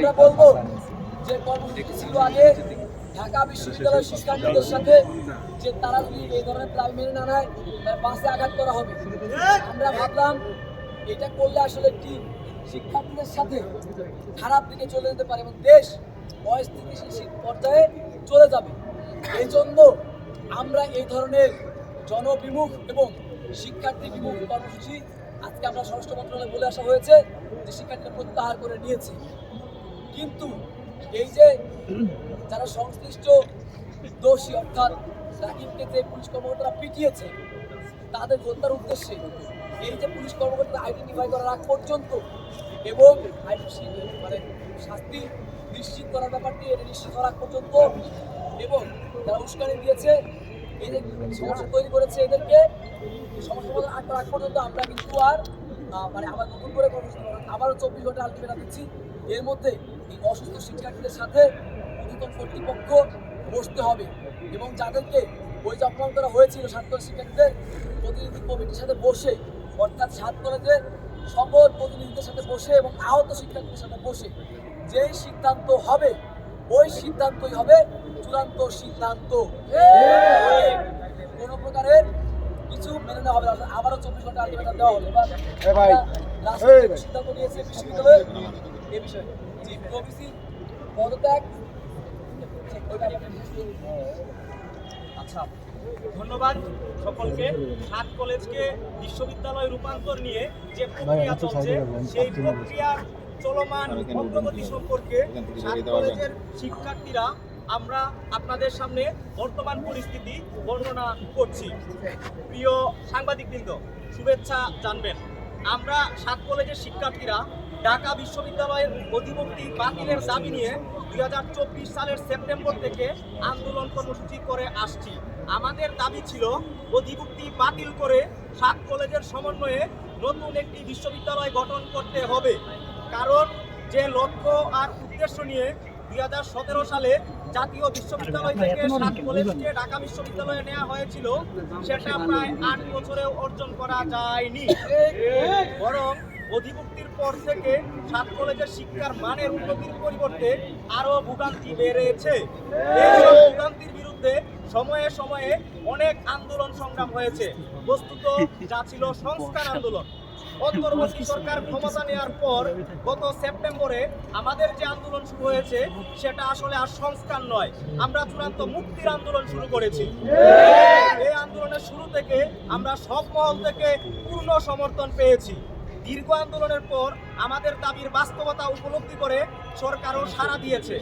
আমরা বলব যে কর্মসূচি ছিল আগে ঢাকা বিশ্ববিদ্যালয়ের শিক্ষার্থীদের সাথে, যে তারা যদি এই ধরনের দাবি মেনে না নেয়, তার বাসে আঘাত করা হবে। আমরা ভাবলাম এটা করলে আসলে কি শিক্ষার্থীদের সাথে খারাপ দিকে চলে যেতে পারে এবং দেশ অস্থিতিশীল পর্যায়ে চলে যাবে। এই জন্য আমরা এই ধরনের জনবিমুখ এবং শিক্ষার্থী বিমুখ কর্মসূচি আজকে আমরা স্বরাষ্ট্র মন্ত্রণালয়ে বলে আসা হয়েছে যে শিক্ষার্থীরা প্রত্যাহার করে নিয়েছে। কিন্তু এই যে যারা সংশ্লিষ্ট দোষী অর্থাৎ রাকিবকে যে পুলিশ কর্মকর্তারা পিটিয়েছে, তাদের হত্যার উদ্দেশ্যে এই যে পুলিশ কর্মকর্তা আইডেন্টিফাই করার আগ পর্যন্ত এবং মানে শাস্তি নিশ্চিত করার ব্যাপারটি এটা নিশ্চিত করার পর্যন্ত এবং যারা উস্কানি দিয়েছে যে সমস্যা তৈরি করেছে এদেরকে সমস্যা আগ করার পর্যন্ত আমরা কিন্তু আর মানে আবার নতুন করে কর্মসূচি আবারও চব্বিশ ঘণ্টা আলটিমেটাম দিচ্ছি। এর মধ্যে এই অসুস্থ শিক্ষার্থীদের সাথে ঊর্ধ্বতন কর্তৃপক্ষ বসতে হবে এবং যাদেরকে ওই যে অপমান করা হয়েছিল সাত কলেজ শিক্ষার্থীদের প্রতিনিধি কমিটির সাথে বসে অর্থাৎ সাত কলেজের সকল প্রতিনিধিদের সাথে বসে এবং আহত শিক্ষার্থীদের সাথে বসে যেই সিদ্ধান্ত হবে ওই সিদ্ধান্তই হবে চূড়ান্ত সিদ্ধান্ত। কোনো প্রকারের কিছু মেনে নেওয়া হবে আবারও চব্বিশ ঘণ্টা আলটিমেটাম দেওয়া হবে। এবার ভাই, আমরা এই রাষ্ট্রীয় ভাই। সিদ্ধান্ত নিয়েছে বিশ্ববিদ্যালয়ের এ বিষয়ে। জি প্রভিসি পদত্যাগ। আচ্ছা ধন্যবাদ সকলকে। সাত কলেজকে বিশ্ববিদ্যালয় রূপান্তর নিয়ে যে প্রক্রিয়া চলছে সেই প্রক্রিয়ার চলমান অগ্রগতি সম্পর্কে সাত কলেজের শিক্ষার্থীরা আমরা আপনাদের সামনে বর্তমান পরিস্থিতি বর্ণনা করছি। প্রিয় সাংবাদিকবৃন্দ, শুভেচ্ছা জানবেন। আমরা সাত কলেজের শিক্ষার্থীরা ঢাকা বিশ্ববিদ্যালয়ের অধিভুক্তি বাতিলের দাবি নিয়ে দুই হাজার চব্বিশ সালের সেপ্টেম্বর থেকে আন্দোলন কর্মসূচি করে আসছি। আমাদের দাবি ছিল অধিভুক্তি বাতিল করে সাত কলেজের সমন্বয়ে নতুন একটি বিশ্ববিদ্যালয় গঠন করতে হবে। কারণ যে লক্ষ্য আর উদ্দেশ্য নিয়ে দু হাজার সতেরো সালে জাতীয় বিশ্ববিদ্যালয় থেকে সাত কলেজকে ঢাকা বিশ্ববিদ্যালয়ে নেওয়া হয়েছিল সেটা প্রায় আট বছরেও অর্জন করা যায়নি। বরং অধিভুক্তির পর থেকে সাত কলেজের শিক্ষার মানের উন্নতির পরিবর্তে আরও ভোগান্তি বেড়েছে। এইসব ভোগান্তির বিরুদ্ধে সময়ে সময়ে অনেক আন্দোলন সংগ্রাম হয়েছে। বস্তুত যা ছিল সংস্কার আন্দোলন। অন্তর্বর্তী সরকার ক্ষমতা নেওয়ার পর গত সেপ্টেম্বরে আমাদের যে আন্দোলন শুরু হয়েছে, সেটা আসলে আর সংস্কার নয়। আমরা চূড়ান্ত মুক্তির আন্দোলন শুরু করেছি। এই আন্দোলনের শুরু থেকে আমরা সব মহল থেকে পূর্ণ সমর্থন পেয়েছি। দীর্ঘ আন্দোলনের পর আমাদের দাবির বাস্তবতা উপলব্ধি করে সরকারও সাড়া দিয়েছে।